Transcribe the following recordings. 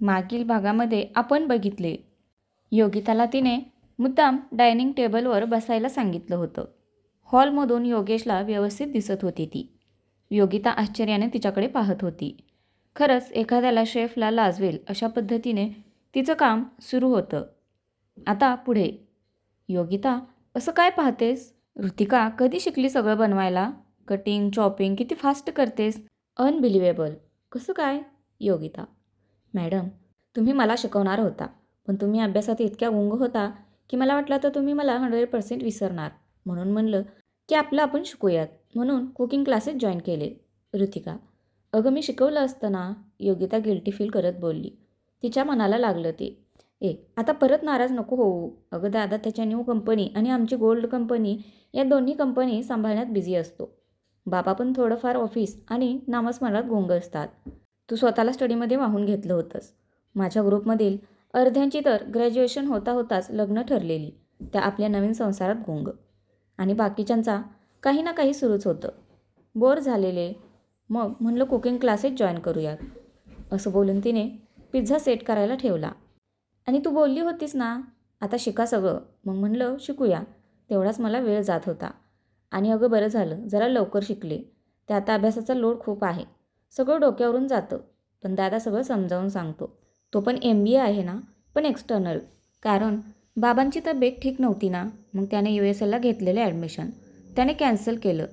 मागील भागामध्ये आपण बघितले. योगिताला तिने मुद्दाम डायनिंग टेबलवर बसायला सांगितलं होतं. हॉलमधून योगेशला व्यवस्थित दिसत होती ती. योगिता आश्चर्याने तिच्याकडे पाहत होती. खरंच एखाद्याला शेफला लाजवेल अशा पद्धतीने तिचं काम सुरू होतं. आता पुढे. योगिता असं काय पाहतेस? ऋतिका कधी शिकली सगळं बनवायला? कटिंग चॉपिंग किती फास्ट करतेस? अनबिलिवेबल. कसं काय? योगिता मॅडम तुम्ही मला शिकवणार होता पण तुम्ही अभ्यासात इतक्या गुंग होता की मला वाटलं तर तुम्ही मला हंड्रेड पर्सेंट विसरणार. म्हणून म्हणलं की आपलं आपण शिकूयात. म्हणून कुकिंग क्लासेस जॉईन केले. ऋतिका अगं मी शिकवलं असताना योगिता गिल्टी फील करत बोलली. तिच्या मनाला लागलं ते. ए आता परत नाराज नको होऊ. अगं दादा त्याच्या न्यू कंपनी आणि आमची गोल्ड कंपनी या दोन्ही कंपनी सांभाळण्यात बिझी असतो. बाबा पण थोडंफार ऑफिस आणि नामस्मरणात गुंग असतात. तू स्वतःला स्टडीमध्ये वाहून घेतलं होतंस. माझ्या ग्रुपमधील अर्ध्यांची तर ग्रॅज्युएशन होता होताच लग्न ठरलेली. त्या आपल्या नवीन संसारात गुंग आणि बाकीच्यांचा काही ना काही सुरूच होतं. बोर झालेले. मग म्हणलं कुकिंग क्लासेस जॉईन करूयात. असं बोलून तिने पिझ्झा सेट करायला ठेवला. आणि तू बोलली होतीस ना आता शिका सगळं. मग म्हणलं शिकूया. तेवढाच मला वेळ जात होता. आणि अगं बरं झालं जरा लवकर शिकले. त्या आता अभ्यासाचा लोड खूप आहे. सगळं डोक्यावरून जातं. पण दादा सगळं समजावून सांगतो. तो पण एम बी ए आहे ना पण एक्सटर्नल कारण बाबांची तब्येत ठीक नव्हती ना मग त्याने यू एस एलला घेतलेलं ॲडमिशन त्याने कॅन्सल केलं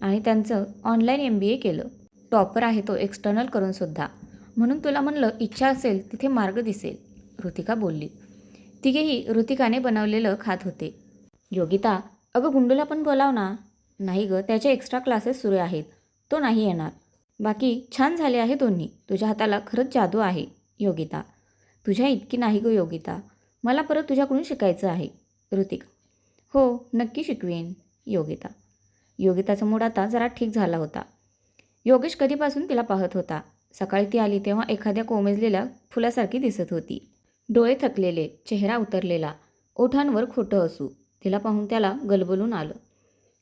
आणि त्यांचं ऑनलाईन एम बी ए केलं. टॉपर आहे तो एक्सटर्नल करूनसुद्धा म्हणून तुला म्हणलं इच्छा असेल तिथे मार्ग दिसेल. ऋतिका बोलली. तिघेही ऋतिकाने बनवलेलं खात होते. योगिता अगं गुंडूला पण बोलाव ना. नाही गं त्याचे एक्स्ट्रा क्लासेस सुरू आहेत. तो नाही येणार. बाकी छान झाले आहे दोन्ही. तुझ्या हाताला खरंच जादू आहे योगिता. तुझ्या इतकी नाही गं योगिता. मला परत तुझ्याकडून शिकायचं आहे ऋतिक. हो नक्की शिकवेन योगिता. योगिताचा मूड आता जरा ठीक झाला होता. योगेश कधीपासून तिला पाहत होता. सकाळी ती आली तेव्हा एखाद्या कोमेजलेल्या फुलासारखी दिसत होती. डोळे थकलेले चेहरा उतरलेला. ओठांवर खोटं असू. तिला पाहून त्याला गलबलून आलं.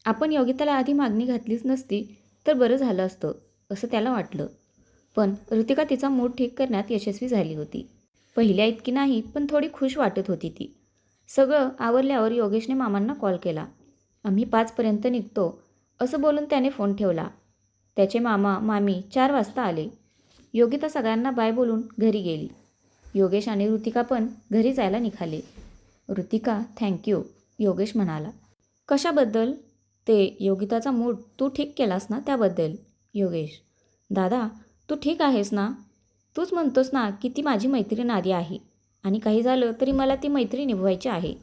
आपण योगिताला आधी मागणी घातलीच नसती तर बरं झालं असतं. असं त्याला वाटलं. पण ऋतिका तिचा मूड ठीक करण्यात यशस्वी झाली होती. पहिल्या इतकी नाही पण थोडी खुश वाटत होती ती. सगळं आवरल्यावर योगेशने मामांना कॉल केला. आम्ही पाचपर्यंत निघतो असं बोलून त्याने फोन ठेवला. त्याचे मामा मामी चार वाजता आले. योगिता सगळ्यांना बाय बोलून घरी गेली. योगेश आणि ऋतिका पण घरी जायला निघाले. ऋतिका थँक्यू योगेश म्हणाला. कशाबद्दल? ते योगिताचा मूड तू ठीक केलास ना त्याबद्दल. योगेश. दादा तू ठीक आहेस ना? तूच म्हणतोस ना की ती माझी मैत्रीण आधी आहे आणि काही झालं तरी मला ती मैत्री निभवायची आहे.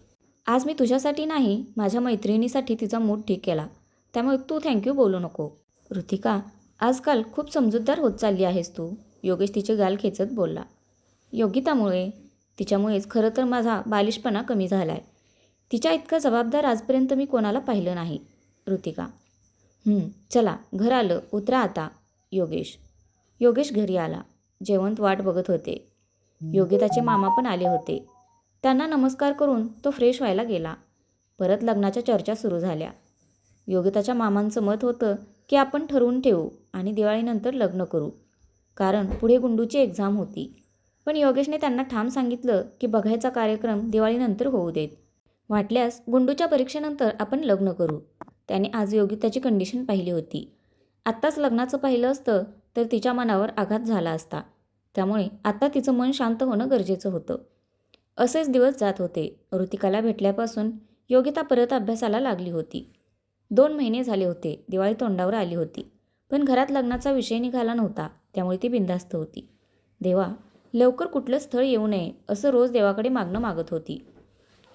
आज मी तुझ्यासाठी नाही माझ्या मैत्रिणीसाठी तिचा मूड ठीक केला. त्यामुळे तू थँक्यू बोलू नको. ऋतिका आजकाल खूप समजूतदार होत चालली आहेस तू योगेश तिचे गाल खेचत बोलला. योगितामुळे तिच्यामुळेच खरं तर माझा बालिशपणा कमी झाला आहे तिच्या इतका जबाबदार आजपर्यंत मी कोणाला पाहिलं नाही ऋतिका. चला घर आलं. उतरा आता योगेश. योगेश घरी आला. जेवंत वाट बघत होते. योगिताचे मामा पण आले होते. त्यांना नमस्कार करून तो फ्रेश व्हायला गेला. परत लग्नाच्या चर्चा सुरू झाल्या. योगिताच्या मामांचं मत होतं की आपण ठरवून ठेवू आणि दिवाळीनंतर लग्न करू. कारण पुढे गुंडूची एक्झाम होती. पण योगेशने त्यांना ठाम सांगितलं की बघायचा कार्यक्रम दिवाळीनंतर होऊ देत. वाटल्यास गुंडूच्या परीक्षेनंतर आपण लग्न करू. त्याने आज योगिताची कंडिशन पाहिली होती. आत्ताच लग्नाचं पाहिलं असतं तर तिच्या मनावर आघात झाला असता. त्यामुळे आता तिचं मन शांत होणं गरजेचं होतं. असेच दिवस जात होते. ऋतिकाला भेटल्यापासून योगिता परत अभ्यासाला लागली होती. दोन महिने झाले होते. दिवाळी तोंडावर आली होती. पण घरात लग्नाचा विषय निघाला नव्हता. त्यामुळे ती बिंदास्त होती. देवा लवकर कुठलं स्थळ येऊ नये असं रोज देवाकडे मागणं मागत होती.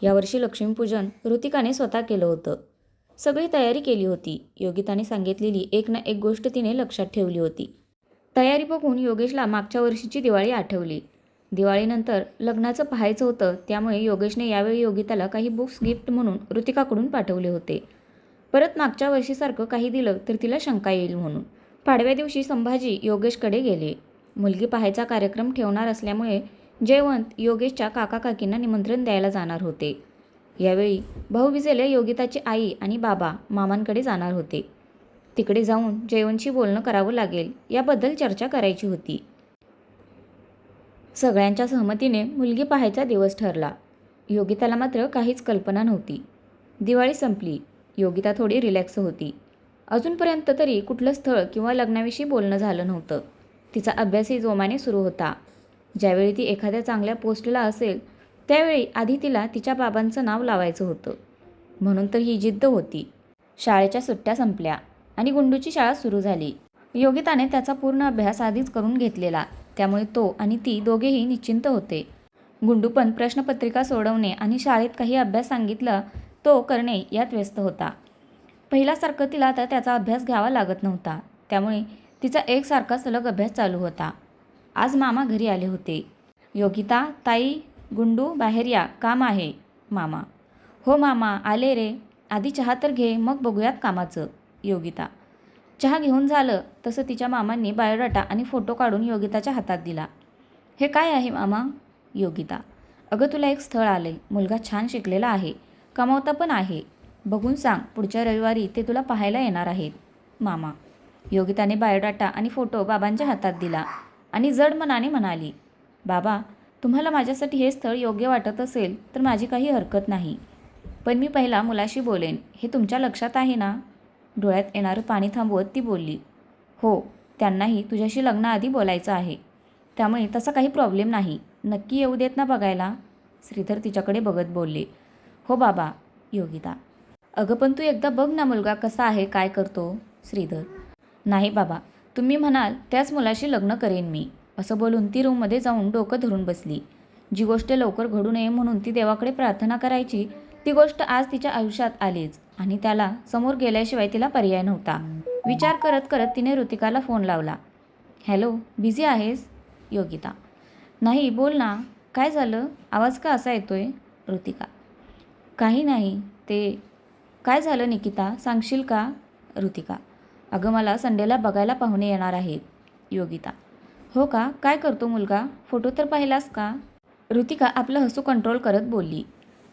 यावर्षी लक्ष्मीपूजन ऋतिकाने स्वतः केलं होतं. सगळी तयारी केली होती. योगिताने सांगितलेली एक ना एक गोष्ट तिने लक्षात ठेवली होती. तयारी बघून योगेशला मागच्या वर्षीची दिवाळी आठवली. दिवाळीनंतर लग्नाचं पाहायचं होतं त्यामुळे योगेशने यावेळी योगिताला काही बुक्स गिफ्ट म्हणून ऋतिकाकडून पाठवले होते. परत मागच्या वर्षीसारखं काही दिलं तर तिला शंका येईल म्हणून. पाडव्या दिवशी संभाजी योगेशकडे गेले. मुलगी पाहायचा कार्यक्रम ठेवणार असल्यामुळे जयवंत योगेशच्या काका काकींना निमंत्रण द्यायला जाणार होते. यावेळी भाऊबीजेला योगिताची आई आणि बाबा मामांकडे जाणार होते. तिकडे जाऊन जयवंतशी बोलणं करावं लागेल याबद्दल चर्चा करायची होती. सगळ्यांच्या सहमतीने मुलगी पाहायचा दिवस ठरला. योगिताला मात्र काहीच कल्पना नव्हती. दिवाळी संपली. योगिता थोडी रिलॅक्स होती. अजूनपर्यंत तरी कुठलं स्थळ किंवा लग्नाविषयी बोलणं झालं नव्हतं. तिचा अभ्यासही जोमाने सुरू होता. ज्यावेळी ती एखाद्या चांगल्या पोस्टला असेल त्यावेळी आधी तिला तिच्या बाबांचं नाव लावायचं होतं. म्हणून तर ही जिद्द होती. शाळेच्या सुट्ट्या संपल्या आणि गुंडूची शाळा सुरू झाली. योगिताने त्याचा पूर्ण अभ्यास आधीच करून घेतलेला. त्यामुळे तो आणि ती दोघेही निश्चिंत होते. गुंडू पण प्रश्नपत्रिका सोडवणे आणि शाळेत काही अभ्यास सांगितला तो करणे यात व्यस्त होता. पहिल्यासारखं तिला आता त्याचा अभ्यास घ्यावा लागत नव्हता. त्यामुळे तिचा एकसारखा सलग अभ्यास चालू होता. आज मामा घरी आले होते. योगिता ताई गुंडू बाहेर या. काम आहे मामा. हो मामा आले रे. आधी चहा तर घे मग बघूयात कामाचं. योगिता. चहा घेऊन झालं तसं तिच्या मामांनी बायोडाटा आणि फोटो काढून योगिताच्या हातात दिला. हे काय आहे मामा? योगिता. अगं तुला एक स्थळ आलंय. मुलगा छान शिकलेला आहे. कमावता पण आहे. बघून सांग पुढच्या रविवारी ते तुला पाहायला येणार आहेत मामा. योगिताने बायोडाटा आणि फोटो बाबांच्या हातात दिला आणि जड मनाने म्हणाली बाबा तुम्हाला माझ्यासाठी हे स्थळ योग्य वाटत असेल तर माझी काही हरकत नाही. पण मी पहिला मुलाशी बोलेन. हे तुमच्या लक्षात आहे ना? डोळ्यात येणारं पाणी थांबवत ती बोलली. हो त्यांनाही तुझ्याशी लग्नाआधी बोलायचं आहे. त्यामुळे तसा काही प्रॉब्लेम नाही. नक्की येऊ देत ना बघायला? श्रीधर तिच्याकडे बघत बोलले. हो बाबा योगिता. अगं पण तू एकदा बघ ना मुलगा कसा आहे काय करतो श्रीधर. नाही बाबा तुम्ही म्हणाल त्याच मुलाशी लग्न करेन मी. असं बोलून ती रूममध्ये जाऊन डोकं धरून बसली. जी गोष्ट लवकर घडू नये म्हणून ती देवाकडे प्रार्थना करायची ती गोष्ट आज तिच्या आयुष्यात आलीच आणि त्याला समोर गेल्याशिवाय तिला पर्याय नव्हता. विचार करत करत तिने ऋतिकाला फोन लावला. हॅलो बिझी आहेस? योगिता. नाही बोल ना. काय झालं? आवाज का असा येतोय? ऋतिका. काही नाही. ते काय झालं निकिता? सांगशील का? ऋतिका. अगं मला संडेला बघायला पाहुणे येणार आहेत. योगिता. हो का? काय करतो मुलगा? फोटो तर पाहिलास का? ऋतिका आपलं हसू कंट्रोल करत बोलली.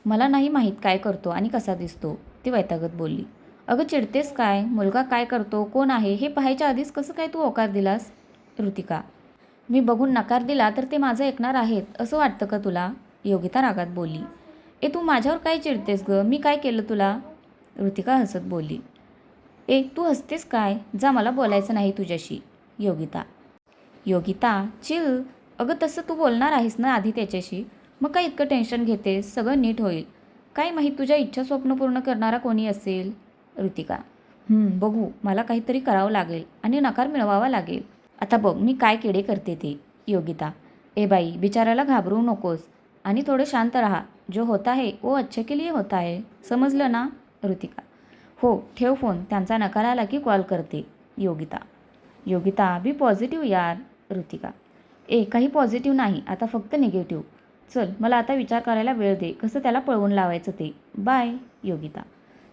मला नाही माहीत काय करतो आणि कसा दिसतो ती वैतागत बोलली. अगं चिडतेस काय? मुलगा काय करतो? कोण आहे? हे पाहायच्या आधीच कसं काय तू होकार दिलास? ऋतिका मी बघून नकार दिला तर ते माझं ऐकणार आहेत असं वाटतं का तुला? योगिता रागात बोलली. ए तू माझ्यावर काय चिडतेस गं? मी काय केलं तुला? ऋतिका हसत बोलली. ए तू हसतेस काय? जा मला बोलायचं नाही तुझ्याशी. योगिता योगिता चिल अगं तसं तू बोलणार आहेस ना आधी त्याच्याशी? मग काय इतकं टेन्शन घेतेस? सगळं नीट होईल. काय माहीत तुझ्या इच्छा स्वप्न पूर्ण करणारा कोणी असेल? ऋतिका. बघू. मला काहीतरी करावं लागेल आणि नकार मिळवावा लागेल. आता बघ मी काय केडे करते ते. योगिता ए बाई बिचाराला घाबरू नकोस. आणि थोडं शांत राहा. जो होता है वो अच्छे के लिए होता है समजलं ना? ऋतिका. हो ठेव फोन. त्यांचा नकार आला की कॉल करते. योगिता योगिता बी पॉझिटिव्ह यार. ऋतिका. ए काही पॉझिटिव्ह नाही आता फक्त निगेटिव्ह. चल मला आता विचार करायला वेळ दे कसं त्याला पळवून लावायचं ते. बाय योगिता.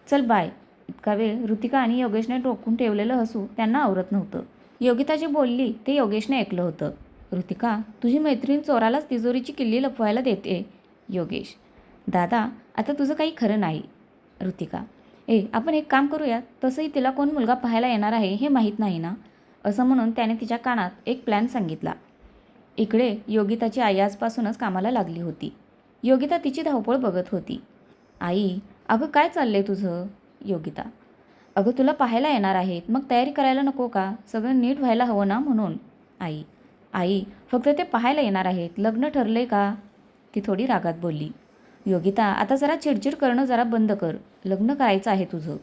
चल बाय. इतका वेळ ऋतिका आणि योगेशने टोकून ठेवलेलं हसू त्यांना आवरत नव्हतं. योगिता जी बोलली ते योगेशने ऐकलं होतं. ऋतिका तुझी मैत्रीण चोरालाच तिजोरीची किल्ली लपवायला देते. योगेश दादा आता तुझं काही खरं नाही. ऋतिका ए आपण एक काम करूया तसंही तिला कोण मुलगा पाहायला येणार आहे हे माहीत नाही ना? असं म्हणून त्याने तिच्या कानात एक प्लॅन सांगितला. इकडे योगिताची आई आजपासूनच कामाला लागली होती. योगिता तिची धावपळ बघत होती. आई अगं काय चाललंय तुझं? योगिता. अगं तुला पाहायला येणार आहेत. मग तयारी करायला नको का? सगळं नीट व्हायला हवं ना म्हणून. आई. आई फक्त ते पाहायला येणार आहेत. लग्न ठरलंय का? ती थोडी रागात बोलली. योगिता आता जरा चिडचिड करणं जरा बंद कर. लग्न करायचं आहे तुझं.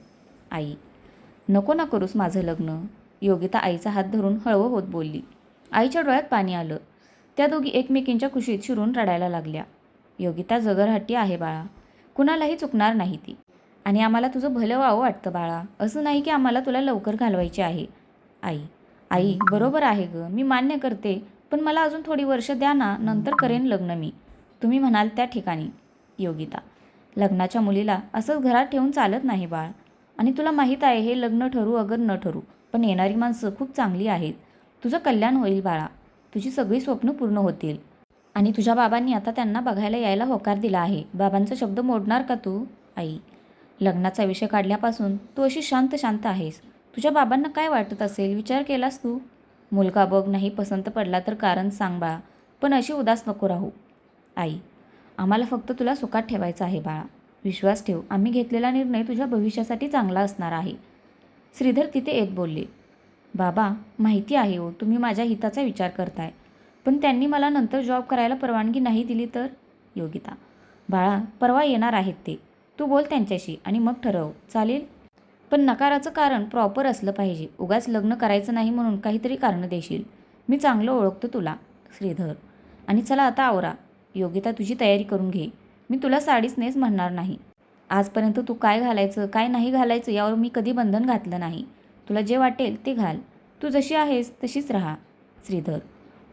आई. नको ना करूस माझं लग्न. योगिता आईचा हात धरून हळवं होत बोलली. आईच्या डोळ्यात पाणी आलं. त्या दोघी एकमेकींच्या कुशीत शिरून रडायला लागल्या. योगिता जगरहट्टी आहे बाळा. कुणालाही चुकणार नाही ती. आणि आम्हाला तुझं भलं व्हावं वाटतं बाळा. असं नाही की आम्हाला तुला लवकर घालवायची आहे. आई आई बरोबर आहे गं. मी मान्य करते. पण मला अजून थोडी वर्ष द्या ना. नंतर करेन लग्न मी. तुम्ही म्हणाल त्या ठिकाणी. योगिता लग्नाच्या मुलीला असंच घरात ठेवून चालत नाही बाळ. आणि तुला माहीत आहे हे लग्न ठरू अगर न ठरू. पण येणारी माणसं खूप चांगली आहेत. तुझं कल्याण होईल बाळा. तुझी सगळी स्वप्न पूर्ण होतील. आणि तुझ्या बाबांनी आता त्यांना बघायला यायला होकार दिला आहे. बाबांचा शब्द मोडणार का तू आई? लग्नाचा विषय काढल्यापासून तू अशी शांत शांत आहेस. तुझ्या बाबांना काय वाटत असेल? विचार केलास तू? मुलगा बघ नाही पसंत पडला तर कारण सांग बाळा पण अशी उदास नको राहू. आई आम्हाला फक्त तुला सुखात ठेवायचं आहे बाळा. विश्वास ठेव. आम्ही घेतलेला निर्णय तुझ्या भविष्यासाठी चांगला असणार आहे. श्रीधर तिथे येत बोलले बाबा माहिती आहे हो तुम्ही माझ्या हिताचा विचार करताय. पण त्यांनी मला नंतर जॉब करायला परवानगी नाही दिली तर? योगिता बाळा परवा येणार आहेत ते. तू बोल त्यांच्याशी आणि मग ठरव. चालेल? पण नकाराचं कारण प्रॉपर असलं पाहिजे. उगाच लग्न करायचं नाही म्हणून काहीतरी कारणं देशील. मी चांगलं ओळखतो तुला श्रीधर. आणि चला आता आवरा. योगिता तुझी तयारी करून घे. मी तुला साडीच नेस म्हणणार नाही. आजपर्यंत तू काय घालायचं काय नाही घालायचं यावर मी कधी बंधन घातलं नाही. तुला जे वाटेल ते घाल. तू जशी आहेस तशीच राहा श्रीधर.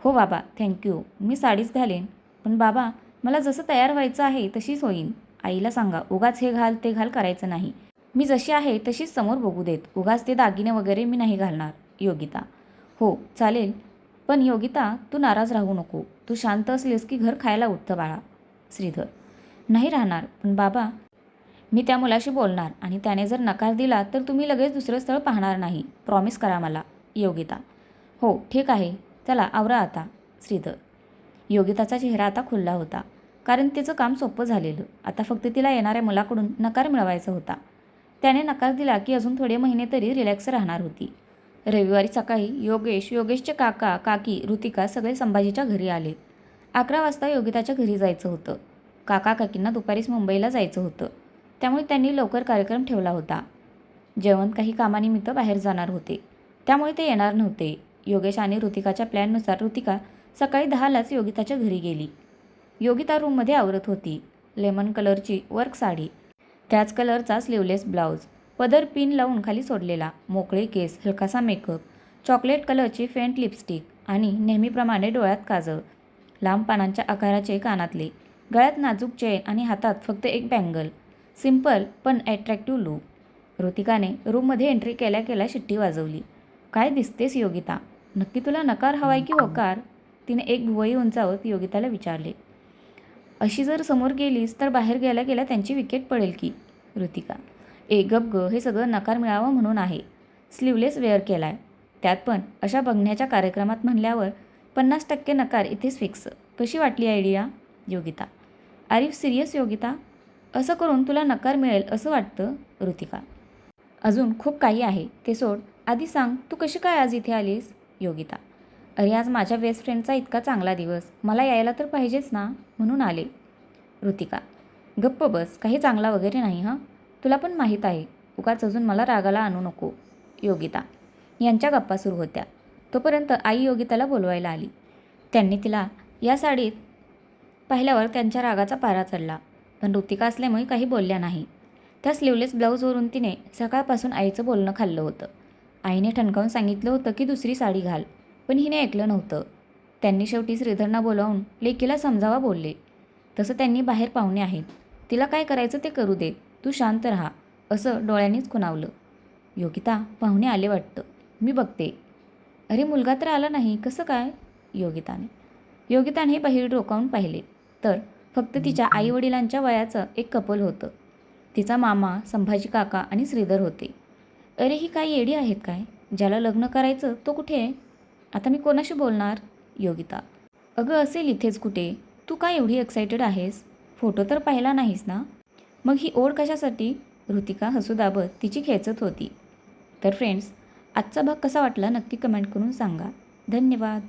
हो बाबा थँक्यू मी साडीच घालेन. पण बाबा मला जसं तयार व्हायचं आहे तशीच होईन. आईला सांगा उगाच हे घाल ते घाल करायचं नाही. मी जशी आहे तशीच समोर बघू देत. उगाच ते दागिने वगैरे मी नाही घालणार. योगिता. हो चालेल. पण योगिता तू नाराज राहू नको. तू शांत असलीस की घर खायला उठतं बाळा. श्रीधर. नाही राहणार. पण बाबा मी त्या मुलाशी बोलणार आणि त्याने जर नकार दिला तर तुम्ही लगेच दुसरं स्थळ पाहणार नाही. प्रॉमिस करा मला योगिता. हो ठीक आहे. चला आवरा आता श्रीधर. योगिताचा चेहरा आता खुल्ला होता. कारण तिचं काम सोपं झालेलं. आता फक्त तिला येणाऱ्या मुलाकडून नकार मिळवायचा होता. त्याने नकार दिला की अजून थोडे महिने तरी रिलॅक्स राहणार होती. रविवारी सकाळी योगेश योगेशचे काका काकी ऋतिका सगळे संभाजीच्या घरी आले. अकरा वाजता योगिताच्या घरी जायचं होतं. काका काकींना दुपारीच मुंबईला जायचं होतं. त्यामुळे त्यांनी लवकर कार्यक्रम ठेवला होता. जेवण काही कामानिमित्त बाहेर जाणार होते. त्यामुळे ते येणार नव्हते. योगेश आणि ऋतिकाच्या प्लॅननुसार ऋतिका सकाळी दहालाच योगिताच्या घरी गेली. योगिता रूममध्ये आवरत होती. लेमन कलरची वर्क साडी. त्याच कलरचा स्लीवलेस ब्लाऊज. पदर पिन लावून खाली सोडलेला. मोकळे केस हलकासा मेकअप. चॉकलेट कलरची फेंट लिपस्टिक आणि नेहमीप्रमाणे डोळ्यात काजळ. लांब पानांच्या आकाराचे कानातले. गळ्यात नाजूक चेन आणि हातात फक्त एक बँगल. सिंपल पण ॲट्रॅक्टिव्ह लुक ऋतिकाने रूममध्ये एंट्री केल्या केल्या शिट्टी वाजवली. काय दिसतेस योगिता? नक्की तुला नकार हवाय की होकार? तिने एक भुवई उंचावत योगिताला विचारले. अशी जर समोर गेलीस तर बाहेर गेल्या गेल्या त्यांची विकेट पडेल की? ऋतिका. ए गप ग हे सगळं नकार मिळावं म्हणून आहे. स्लीवलेस वेअर केला आहे त्यात पण अशा बघण्याच्या कार्यक्रमात म्हणल्यावर पन्नास टक्के नकार इथेच फिक्स कशी वाटली idea Yogita. Are you serious Yogita? असं करून तुला नकार मिळेल असं वाटतं ऋतिका. अजून खूप काही आहे. ते सोड. आधी सांग तू कशी काय आज इथे आलीस? योगिता. अरे आज माझ्या बेस्ट फ्रेंडचा इतका चांगला दिवस. मला यायला तर पाहिजेच ना म्हणून आले. ऋतिका. गप्प बस काही चांगला वगैरे नाही हां? तुला पण माहीत आहे. उगाच अजून मला रागाला आणू नको. योगिता. यांच्या गप्पा सुरू होत्या. तोपर्यंत आई योगिताला बोलवायला आली. त्यांनी तिला या साडीत. पाहिल्यावर त्यांच्या रागाचा पारा चढला. पण ऋतिका असल्यामुळे काही बोलल्या नाही. त्या स्लीवलेस ब्लाऊजवरून तिने सकाळपासून आईचं बोलणं खाल्लं होतं. आईने ठणकावून सांगितलं होतं की दुसरी साडी घाल पण हिने ऐकलं नव्हतं. त्यांनी शेवटी श्रीधरना बोलावून लेकीला समजावा बोलले. तसं त्यांनी बाहेर पाहुणे आहेत. तिला काय करायचं ते करू दे. तू शांत राहा. असं डोळ्यांनीच खुणावलं. योगिता पाहुणे आले वाटतं. मी बघते. अरे मुलगा तर आला नाही. कसं काय? योगिताने. योगिताने बाहेर डोकावून पाहिले. तर फक्त तिच्या आईवडिलांच्या वयाचं एक कपल होतं. तिचा मामा संभाजी काका आणि श्रीधर होते. अरे ही काही येडी आहेत काय? ज्याला लग्न करायचं तो कुठे आहे? आता मी कोणाशी बोलणार? योगिता. अगं असेल इथेच कुठे? तू काय एवढी एक्सायटेड आहेस? फोटो तर पाहिला नाहीस ना? मग ही ओढ कशासाठी? ऋतिका हसू दाबत तिची खेचत होती. तर फ्रेंड्स आजचा भाग कसा वाटला नक्की कमेंट करून सांगा. धन्यवाद.